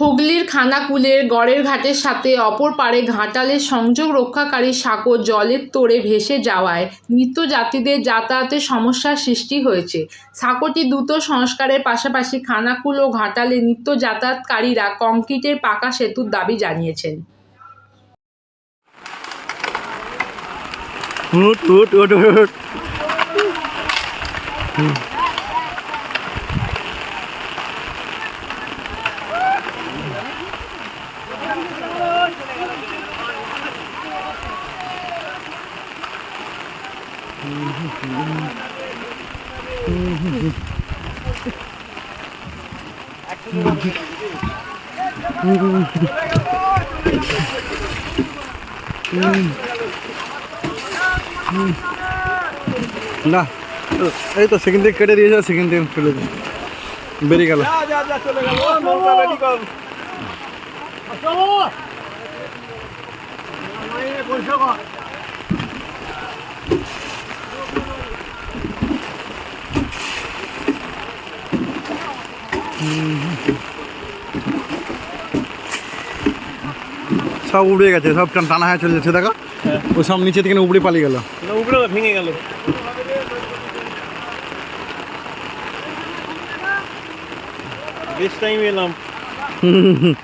হুগলির খানাকুলের গড়ের ঘাটের সাথে অপর পারে ঘাটালের সংযোগ রক্ষাকারী সাঁকো জলের তোড়ে ভেসে যাওয়ায় নিত্যযাত্রীদের যাতায়াতের সমস্যার সৃষ্টি হয়েছে। সাঁকোটি দ্রুত সংস্কারের পাশাপাশি খানাকুল ও ঘাটালে নিত্য যাতায়াতকারীরা কংক্রিটের পাকা সেতুর দাবি জানিয়েছেন। উঠ উঠ উঠ উঠ। না এই তো সেকেন্ড থেকে কেটে দিয়েছে সেকেন্ড থেকে ফেলে দিই বেরিয়ে গেল। চলে গেল নৌকা রেডি কর সব উড়ে গেছে সব টান- টানা হয়ে চলে যাচ্ছে দেখো ও সব নিচে থেকে উপরে পালিয়ে গেল? না উপরে না, ভেঙে গেল। বেশ টাইম এলাম।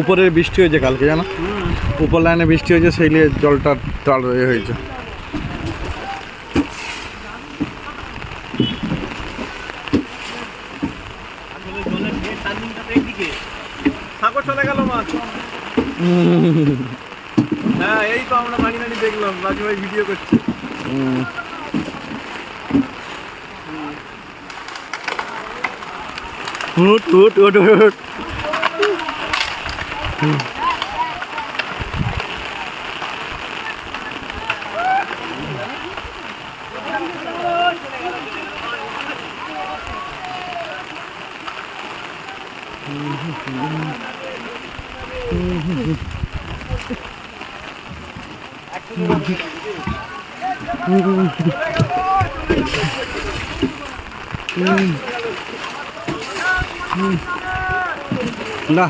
উপরে বৃষ্টি হয়েছে কালকে জানো? উপর লাইনে বৃষ্টি হয়েছে সেই নিয়ে জলটা টাল হয়ে হয়েছে। চলে গেল মাছ। হ্যাঁ এই তো আমরা দাঁড়িয়ে দাঁড়িয়ে দেখলাম রাজু ভাই ভিডিও করছে। উঠ উঠ উঠ উঠ না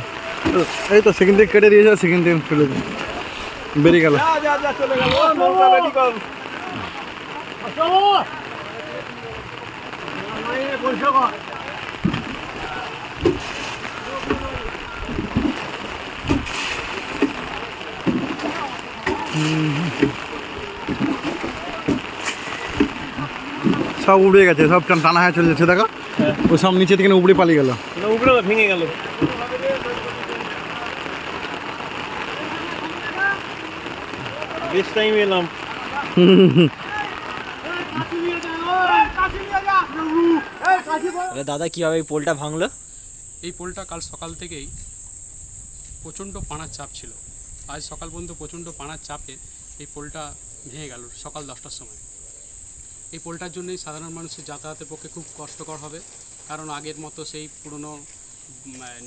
এই তো সেকেন্ড থেকে কেটে দিয়েছে সেকেন্ড থেকে ফেলে দিই বেরিয়ে গেল। সব উড়ে গেছে সব টান- টানা হয়ে চলে যাচ্ছে দেখো। ও সব নিচে থেকে উপরে পালিয়ে গেল। উপরে ভেঙে গেল। বেশ টাইম এলাম। দাদা কীভাবে এই পোলটা ভাঙলো? এই পোলটা কাল সকাল থেকেই প্রচণ্ড পানার চাপ ছিল। আজ সকাল পর্যন্ত প্রচণ্ড পানার চাপে এই পোলটা ভেঙে গেল সকাল দশটার সময়। এই পোলটার জন্যই সাধারণ মানুষের যাতায়াতের পক্ষে খুব কষ্টকর হবে। কারণ আগের মতো সেই পুরনো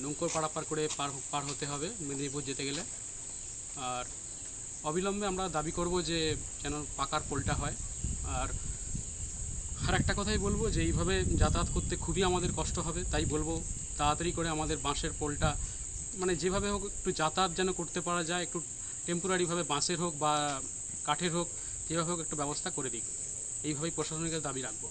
নৌকো পারাপার করে পার পার হতে হবে মেদিনীপুর যেতে গেলে। আর অবিলম্বে আমরা দাবি করব যে যেন পাকার পোলটা হয়। আর আর একটা কথাই বলব যে এইভাবে যাতায়াত করতে খুবই আমাদের কষ্ট হবে, তাই বলব তাড়াতাড়ি করে আমাদের বাঁশের পোলটা মানে যেভাবে হোক একটু যাতায়াত যেন করতে পারা যায়, একটু টেম্পোরারিভাবে বাঁশের হোক বা কাঠের হোক, যেভাবে হোক একটু ব্যবস্থা করে দিক। এইভাবেই প্রশাসনের কাছে দাবি রাখব।